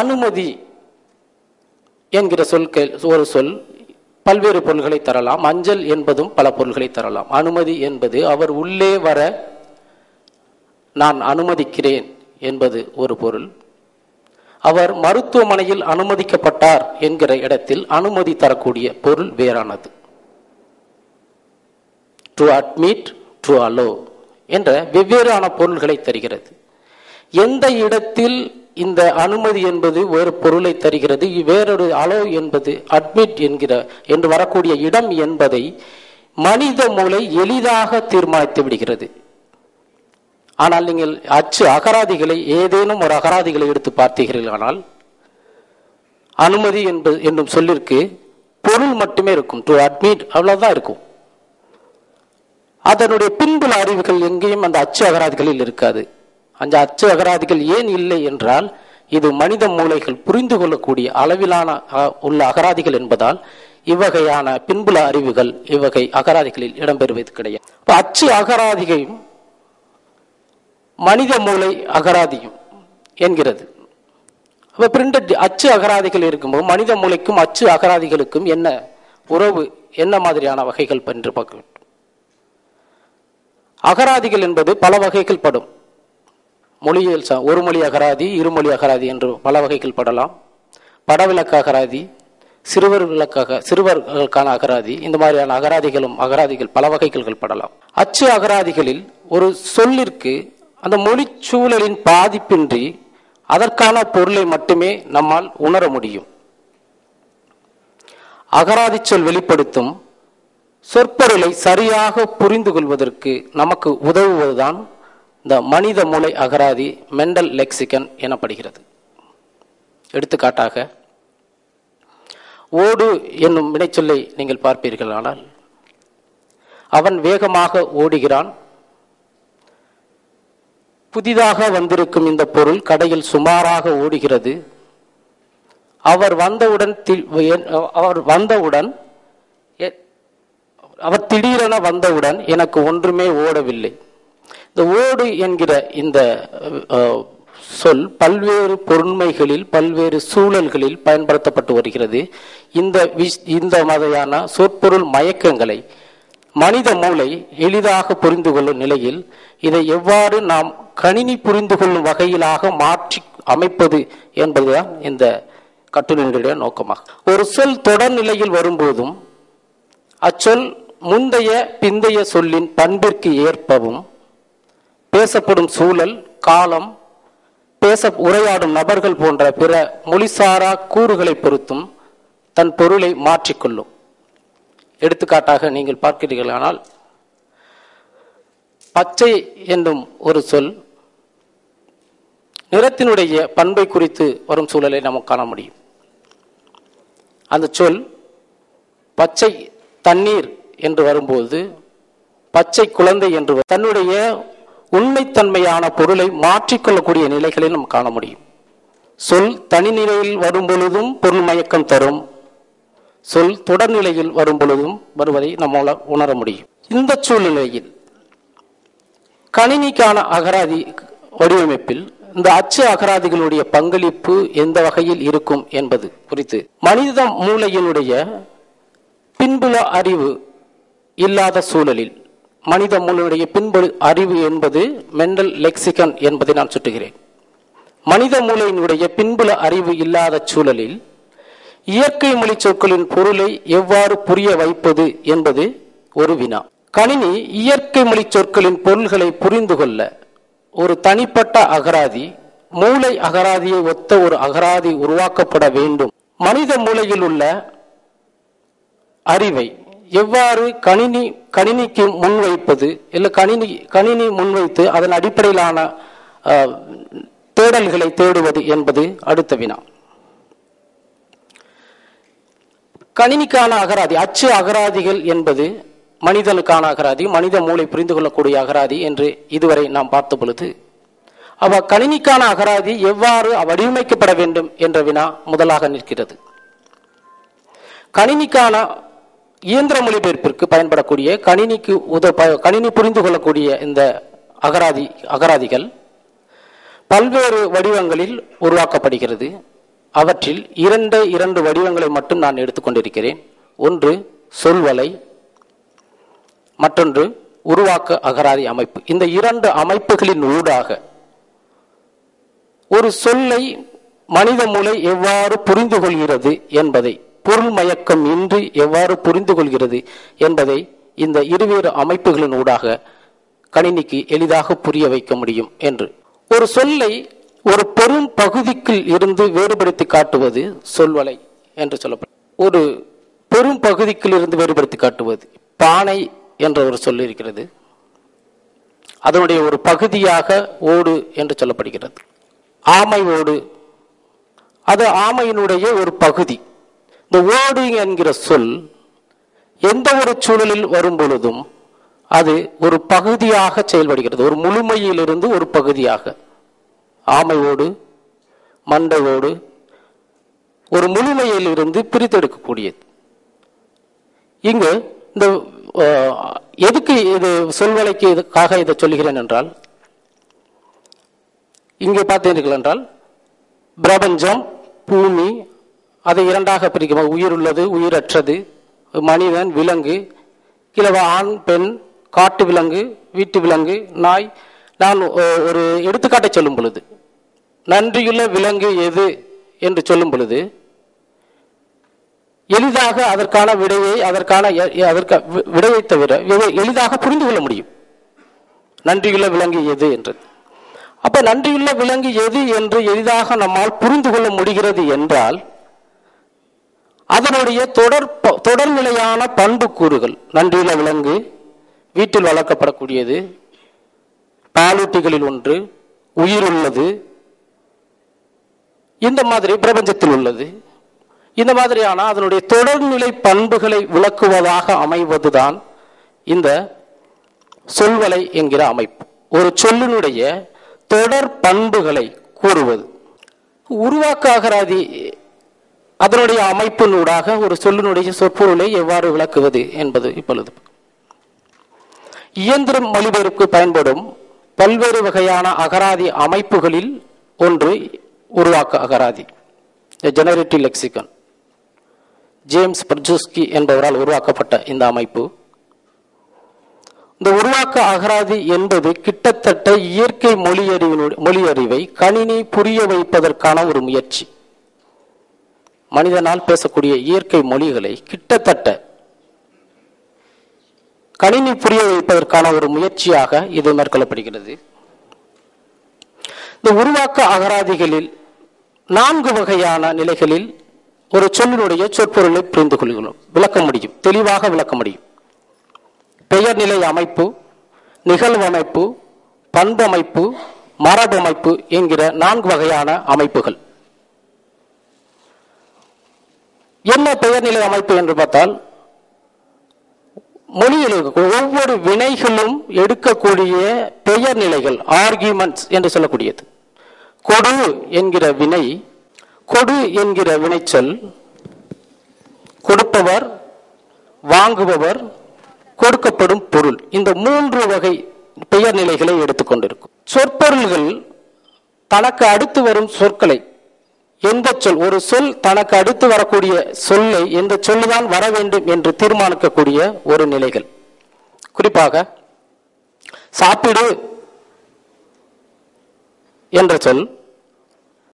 அனுமதி என்கிற சொல் ஒரு சொல் பல்வேறு பொருள்களை தரலாம். அஞ்சல் என்பதும் பல பொருள்களை தரலாம். அனுமதி என்பது அவர் உள்ளே வர நான் அனுமதிக்கிறேன் என்பது ஒரு பொருள். அவர் மருத்துவமனையில் அனுமதிக்கப்பட்டார் என்கிற இடத்தில் அனுமதி தரக்கூடிய பொருள் வேறானது. டு அட்மிட் டு அலோ என்ற வெவ்வேறான பொருள்களை தருகிறது. எந்த இடத்தில் இந்த அனுமதி என்பது வேறு பொருளை தருகிறது வேறொரு அலோ என்பது அட்மிட் என்கிற என்று வரக்கூடிய இடம் என்பதை மனித மூளை எளிதாக தீர்மானித்து விடுகிறது. ஆனால் நீங்கள் அச்சு அகராதிகளை ஏதேனும் ஒரு அகராதிகளை எடுத்து பார்த்தீர்களானால் அனுமதி என்பது என்னும் சொல்லிற்கு பொருள் மட்டுமே இருக்கும் டு அட்மிட் அவ்வளவுதான் இருக்கும். அதனுடைய பின்புல அறிவுகள் எங்கேயும் அந்த அச்சு அகராதிகளில் இருக்காது. அந்த அச்சு அகராதிகள் ஏன் இல்லை என்றால் இது மனித மூளைகள் புரிந்து கொள்ளக்கூடிய அளவிலான உள்ள அகராதிகள் என்பதால் இவ்வகையான பின்புல அறிவுகள் இவ்வகை அகராதிகளில் இடம்பெறுவது கிடையாது. அச்சு அகராதிகையும் மனித மூளை அகராதியும் என்கிறது. அப்ப பிரிண்டட் அச்சு அகராதிகள் இருக்கும்போது மனித மூளைக்கும் அச்சு அகராதிகளுக்கும் என்ன உறவு என்ன மாதிரியான வகைகள் என்று பார்க்க வேண்டும். அகராதிகள் என்பது பல வகைகள் படும். மொழியியல் சா- ஒரு மொழி அகராதி இருமொழி அகராதி என்று பல வகைகள் படலாம். படவிலக்க அகராதி சிறுவர் விளக்காக சிறுவர்களுக்கான அகராதி இந்த மாதிரியான அகராதிகளும் அகராதிகள் பல வகைகள் படலாம். அச்சு அகராதிகளில் ஒரு சொல்லிற்கு அந்த மொழி சூழலின் பாதிப்பின்றி அதற்கான பொருளை மட்டுமே நம்மால் உணர முடியும். அகராதி சொல் வெளிப்படுத்தும் சொற்பொருளை சரியாக புரிந்து கொள்வதற்கு நமக்கு உதவுவதுதான் இந்த மனித மூளை அகராதி மெண்டல் லெக்சிகன் எனப்படுகிறது. எடுத்துக்காட்டாக ஓடு என்னும் வினைச்சொல்லை நீங்கள் பார்ப்பீர்கள் ஆனால் அவன் வேகமாக ஓடுகிறான். புதிதாக வந்திருக்கும் இந்த பொருள் கடையில் சுமாராக ஓடுகிறது. அவர் வந்தவுடன் தி- அவர் வந்தவுடன் அவர் திடீரென வந்தவுடன் எனக்கு ஒன்றுமே ஓடவில்லை. இந்த ஓடு என்கிற இந்த சொல் பல்வேறு பொருண்மைகளில் பல்வேறு சூழல்களில் பயன்படுத்தப்பட்டு வருகிறது. இந்த விஷ்- இந்த மாதிரியான சொற்பொருள் மயக்கங்களை மனித மூளை எளிதாக புரிந்து கொள்ளும் நிலையில் இதை எவ்வாறு நாம் கணினி புரிந்து கொள்ளும் வகையிலாக மாற்றி அமைப்பது என்பதுதான் இந்த கட்டுரையினுடைய நோக்கமாகும் ஒரு சொல் தொடர் நிலையில் வரும்போதும் அச்சொல் முந்தைய பிந்தைய சொல்லின் பண்பிற்கு ஏற்பவும் பேசப்படும் சூழல் காலம் பேச உரையாடும் நபர்கள் போன்ற பிற மொழிசாரா கூறுகளை பொருத்தும் தன் பொருளை மாற்றிக்கொள்ளும். எடுத்துக்காட்டாக நீங்கள் பார்க்கிறீர்களானால் பச்சை என்னும் ஒரு சொல் நிறத்தினுடைய பண்பை குறித்து வரும் சூழலை நாம் காண முடியும். அந்த சொல் பச்சை தண்ணீர் என்று வரும்போது பச்சை குழந்தை என்று தன்னுடைய உண்மைத்தன்மையான பொருளை மாற்றிக்கொள்ளக்கூடிய நிலைகளை நாம் காண முடியும். சொல் தனிநிலையில் வரும் பொழுதும் பொருள் மயக்கம் தரும். சொல் தொடர்நிலையில் வரும் பொழுதும் வருவதை நம்மால் உணர முடியும். இந்த சூழ்நிலையில் கணினிக்கான அகராதி வடிவமைப்பில் இந்த அச்சு அகராதிகளுடைய பங்களிப்பு எந்த வகையில் இருக்கும் என்பது குறித்து மனித மூளையினுடைய பின்புல அறிவு இல்லாத சூழலில் மனித மூளையுடைய பின்பு அறிவு என்பது மெண்டல் லெக்சிகன் என்பதை நான் சுட்டுகிறேன். மனித மூளையினுடைய பின்புல அறிவு இல்லாத சூழலில் இயற்கை மொழி சொற்களின் பொருளை எவ்வாறு புரிய வைப்பது என்பது ஒரு வினா. கணினி இயற்கை மொழி சொற்களின் பொருள்களை புரிந்து கொள்ள ஒரு தனிப்பட்ட அகராதி மூளை அகராதியை ஒத்த ஒரு அகராதி உருவாக்கப்பட வேண்டும். மனித மூளையில் உள்ள அறிவை எவ்வாறு கணினி கணினிக்கு முன்வைப்பது இல்லை கணினி கணினி முன்வைத்து அதன் அடிப்படையிலான தேடல்களை தேடுவது என்பது அடுத்த வினா. கணினிக்கான அகராதி அச்சு அகராதிகள் என்பது மனிதனுக்கான அகராதி மனித மூளை புரிந்து கொள்ளக்கூடிய அகராதி என்று இதுவரை நாம் பார்த்த பொழுது அவ கணினிக்கான அகராதி எவ்வாறு வடிவமைக்கப்பட வேண்டும் என்ற வினா முதலாக நிற்கிறது. கணினிக்கான இயந்திர மொழிபெயர்ப்பிற்கு பயன்படக்கூடிய கணினிக்கு உத ப- கணினி புரிந்து கொள்ளக்கூடிய இந்த அகராதி அகராதிகள் பல்வேறு வடிவங்களில் உருவாக்கப்படுகிறது. அவற்றில் இரண்டு இரண்டு வடிவங்களை மட்டும் நான் எடுத்துக்கொண்டிருக்கிறேன் ஒன்று சொல்வலை மற்றொன்று உருவாக்க அகராதி அமைப்பு. இந்த இரண்டு அமைப்புகளின் ஊடாக ஒரு சொல்லை மனித மூளை எவ்வாறு புரிந்து கொள்கிறது என்பதை பொருள் மயக்கம் இன்றி எவ்வாறு புரிந்து கொள்கிறது என்பதை இந்த இருவேறு அமைப்புகளின் ஊடாக கணினிக்கு எளிதாக புரிய வைக்க முடியும் என்று. ஒரு சொல்லை ஒரு பெரும் பகுதிக்குள் இருந்து வேறுபடுத்தி காட்டுவது சொல்வலை என்று சொல்லப்படும். ஒரு பெரும் பகுதிக்குள் இருந்து வேறுபடுத்தி காட்டுவது பானை என்ற ஒரு சொல் இருக்கிறது. அதனுடைய ஒரு பகுதியாக ஓடு என்று சொல்லப்படுகிறது. ஆமை ஓடு. அது ஆமையினுடைய ஒரு பகுதி. இந்த வேர்டிங் என்கிற சொல் எந்த ஒரு சூழலில் வரும் பொழுதும் அது ஒரு பகுதியாக செயல்படுகிறது. ஒரு முழுமையிலிருந்து ஒரு பகுதியாக. ஆமையோடு மண்டையோடு ஒரு முழுமையிலிருந்து பிரித்தெடுக்கக்கூடியது. இங்கு இந்த எதுக்கு இது சொல்வலைக்கு இதுக்காக இதை சொல்கிறேன் என்றால் இங்கே பார்த்தீர்கள் என்றால் பிரபஞ்சம் பூமி அதை இரண்டாக பிரிக்கும்? உயிர் உள்ளது உயிரற்றது மனிதன் விலங்கு கிழவ ஆண் பெண் காட்டு விலங்கு வீட்டு விலங்கு நாய். நான் ஒரு எடுத்துக்காட்டை சொல்லும் பொழுது நன்றியுள்ள விலங்கு எது என்று சொல்லும் பொழுது எளிதாக அதற்கான விடையை அதற்கான எ- வி- விடையை தவிர எளிதாக புரிந்து கொள்ள முடியும்? நன்றியுள்ள விலங்கு எது என்றது. அப்ப நன்றியுள்ள விலங்கு எது என்று எளிதாக நம்மால் புரிந்து கொள்ள முடிகிறது என்றால் அதனுடைய தொடர் ப- தொடர்நிலையான பண்புக்கூறுகள் நன்றியில விலங்கு வீட்டில் வளர்க்கப்படக்கூடியது பாலூட்டிகளில் ஒன்று உயிர் உள்ளது இந்த மாதிரி பிரபஞ்சத்தில் உள்ளது. இந்த மாதிரியான அதனுடைய தொடர்நிலை பண்புகளை விளக்குவதாக அமைவதுதான் இந்த சொல்வலை என்கிற அமைப்பு. ஒரு சொல்லினுடைய தொடர் பண்புகளை கூறுவது. உருவாக்காகராதி அதனுடைய அமைப்பினூடாக ஒரு சொல்லினுடைய சொற்பொருளை எவ்வாறு விளக்குவது என்பது இப்பொழுது. இயந்திரம் மொழிபெயர்ப்பு பயன்படும் பல்வேறு வகையான அகராதி அமைப்புகளில் ஒன்று உருவாக்க அகராதி ஜெனரேட்டிவ் லெக்சிகன் ஜேம்ஸ் பர்ஜூஸ்கி என்பவரால் உருவாக்கப்பட்ட இந்த அமைப்பு. இந்த உருவாக்க அகராதி என்பது கிட்டத்தட்ட இயற்கை மொழியறிவினு மொழியறிவை கணினி புரிய வைப்பதற்கான ஒரு முயற்சி. மனிதனால் பேசக்கூடிய இயற்கை மொழிகளை கிட்டத்தட்ட கணினி புரிய வைப்பதற்கான ஒரு முயற்சியாக இது மேற்கொள்ளப்படுகிறது. இந்த உருவாக்க அகராதிகளில் நான்கு வகையான நிலைகளில் ஒரு சொல்லினுடைய சொற்பொருளை புரிந்து கொள்கிறோம். விளக்க முடியும். தெளிவாக விளக்க முடியும். பெயர் நிலை அமைப்பு நிகழ்வமைப்பு பண்பமைப்பு மரபமைப்பு என்கிற நான்கு வகையான அமைப்புகள். என்ன பெயர்நிலை அமைப்பு என்று பார்த்தால் மொழியில் ஒவ்வொரு வினைகளும் எடுக்கக்கூடிய பெயர் நிலைகள் ஆர்கியூமெண்ட்ஸ் என்று சொல்லக்கூடியது. கொடு என்கிற வினை கொடு என்கிற வினைச்சொல் கொடுப்பவர் வாங்குபவர் கொடுக்கப்படும் பொருள். இந்த மூன்று வகை பெயர் நிலைகளை எடுத்துக்கொண்டிருக்கும். சொற்பொருள்கள் தனக்கு அடுத்து வரும் சொற்களை எந்த சொல்? ஒரு சொல் தனக்கு அடுத்து வரக்கூடிய சொல்லை எந்த சொல்லுதான் வர வேண்டும் என்று தீர்மானிக்கக்கூடிய ஒரு நிலைகள். குறிப்பாக சாப்பிடு என்ற சொல்